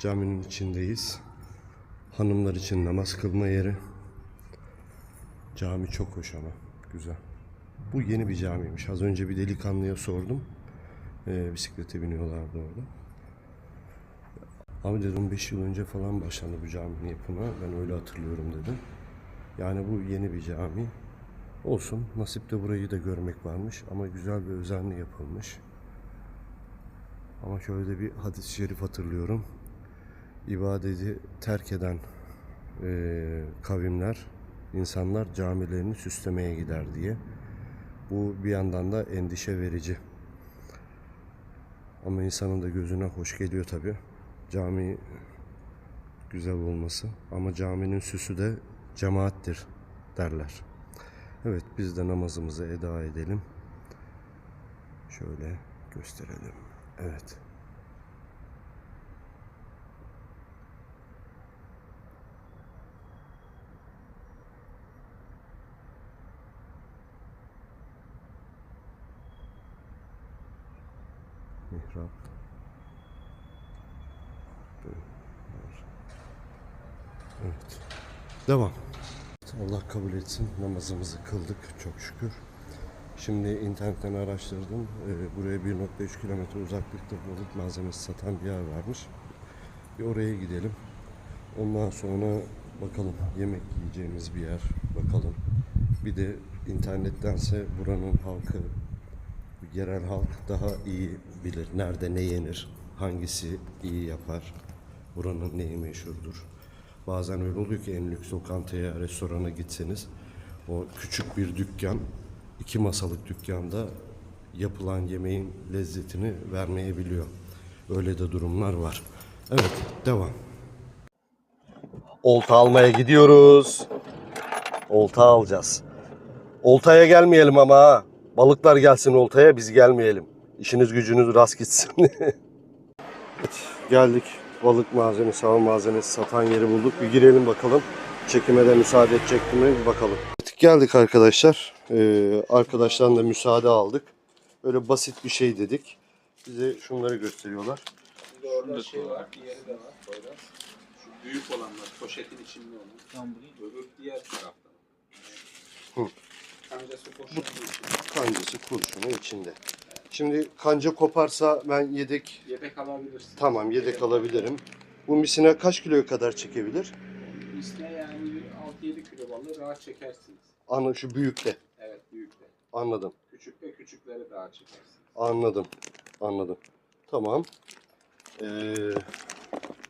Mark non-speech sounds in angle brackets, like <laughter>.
Caminin içindeyiz. Hanımlar için namaz kılma yeri. Cami çok hoş ama güzel. Bu yeni bir camiymiş. Az önce bir delikanlıya sordum. Ee, bisiklete biniyorlardı orada. Abi dedim 5 yıl önce falan başlandı bu caminin yapımı. Ben öyle hatırlıyorum dedim. Yani bu yeni bir cami. Olsun. Nasipte burayı da görmek varmış. Ama güzel ve özenli yapılmış. Ama şöyle de bir hadis-i şerif hatırlıyorum. İbadeti terk eden eee, kavimler, insanlar camilerini süslemeye gider diye. Bu bir yandan da endişe verici. Ama insanın da gözüne hoş geliyor tabi. Cami güzel olması. Ama caminin süsü de cemaattir derler. Evet biz de namazımızı eda edelim. Şöyle gösterelim. Evet. Mihrap. Evet. Devam. Allah kabul etsin. Namazımızı kıldık çok şükür. Şimdi internetten araştırdım. Ee, buraya 1.3 kilometre uzaklıkta balık malzemesi satan bir yer varmış. Bir oraya gidelim. Ondan sonra bakalım yemek yiyeceğimiz bir yer bakalım. Bir de internettense buranın halkı, yerel halk daha iyi bilir. Nerede ne yenir, hangisi iyi yapar, buranın neyi meşhurdur. Bazen öyle oluyor ki en lüks lokantaya, restorana gitseniz o küçük bir dükkan, iki masalık dükkanda yapılan yemeğin lezzetini vermeyebiliyor. Öyle de durumlar var. Evet, devam. Olta almaya gidiyoruz. Olta alacağız. Oltaya gelmeyelim ama ha. Balıklar gelsin oltaya biz gelmeyelim. İşiniz gücünüz rast gitsin. <laughs> evet, geldik. Balık malzemesi, hava malzemesi satan yeri bulduk. Bir girelim bakalım. Çekime de müsaade edecekti mi bir bakalım. Evet, geldik arkadaşlar. Ee, arkadaşlardan da müsaade aldık. Böyle basit bir şey dedik. Bize şunları gösteriyorlar. Orada şey var, diğeri de var. Poyraz. Şu büyük olanlar, poşetin içinde olan. Öbür diğer tarafta. Hı. Kancası içinde. Kancası kurşunu içinde. Şimdi kanca koparsa ben yedek Yedek alabilirsin. tamam yedek alabilirim. Bu misine kaç kiloya kadar çekebilir? İsne yani 6-7 kilo balığı rahat çekersiniz. Anı şu büyükte. Evet, büyükle. Anladım. Küçük ve küçükleri daha çekersiniz. Anladım. Anladım. Tamam. Ee,